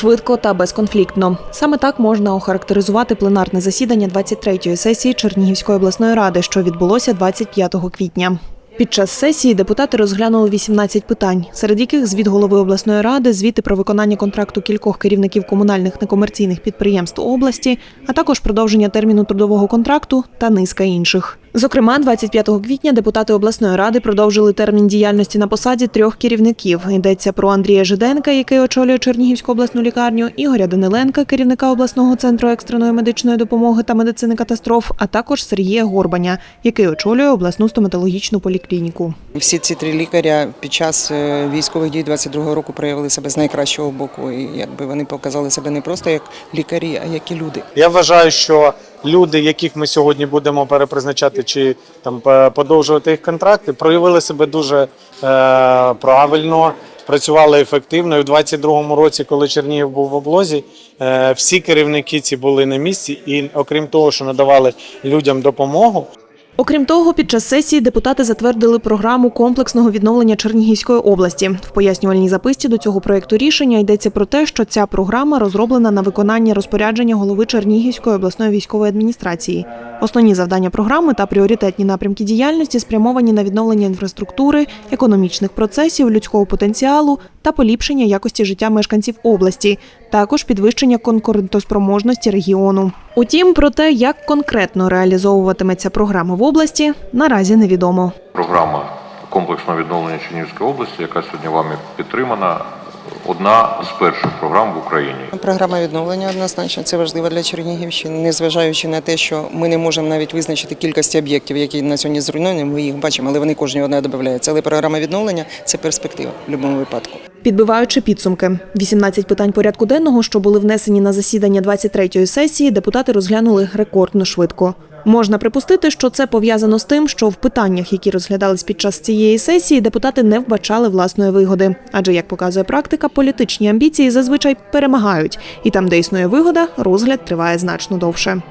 швидко та безконфліктно. Саме так можна охарактеризувати пленарне засідання 23-ї сесії Чернігівської обласної ради, що відбулося 25 квітня. Під час сесії депутати розглянули 18 питань, серед яких звіт голови обласної ради, звіти про виконання контракту кількох керівників комунальних некомерційних підприємств області, а також продовження терміну трудового контракту та низка інших. Зокрема, 25 квітня депутати обласної ради продовжили термін діяльності на посаді трьох керівників. Йдеться про Андрія Жиденка, який очолює Чернігівську обласну лікарню, Ігоря Даниленка, керівника обласного центру екстреної медичної допомоги та медицини катастроф, а також Сергія Горбаня, який очолює обласну стоматологічну поліклініку. Всі ці три лікаря під час е, військових дій 22-го року проявили себе з найкращого боку. І якби вони показали себе не просто як лікарі, а як і люди. Я вважаю, що люди, яких ми сьогодні будемо перепризначати чи там подовжувати їх контракти, проявили себе дуже е, правильно, працювали ефективно. І в 22-му році, коли Чернігів був в облозі, е, всі керівники ці були на місці, і окрім того, що надавали людям допомогу, Окрім того, під час сесії депутати затвердили програму комплексного відновлення Чернігівської області. В пояснювальній записці до цього проєкту рішення йдеться про те, що ця програма розроблена на виконання розпорядження голови Чернігівської обласної військової адміністрації. Основні завдання програми та пріоритетні напрямки діяльності спрямовані на відновлення інфраструктури, економічних процесів, людського потенціалу та поліпшення якості життя мешканців області, також підвищення конкурентоспроможності регіону. Утім, про те, як конкретно реалізовуватиметься програма в області, наразі невідомо. Програма комплексного відновлення Чернігівської області, яка сьогодні вами підтримана, одна з перших програм в Україні. Програма відновлення однозначно це важливо для Чернігівщини, незважаючи на те, що ми не можемо навіть визначити кількості об'єктів, які на сьогодні зруйновані. Ми їх бачимо, але вони кожні одна додаються. Але програма відновлення це перспектива в будь-якому випадку. Підбиваючи підсумки, 18 питань порядку денного, що були внесені на засідання 23-ї сесії, депутати розглянули рекордно швидко. Можна припустити, що це пов'язано з тим, що в питаннях, які розглядались під час цієї сесії, депутати не вбачали власної вигоди. Адже, як показує практика, політичні амбіції зазвичай перемагають, і там, де існує вигода, розгляд триває значно довше.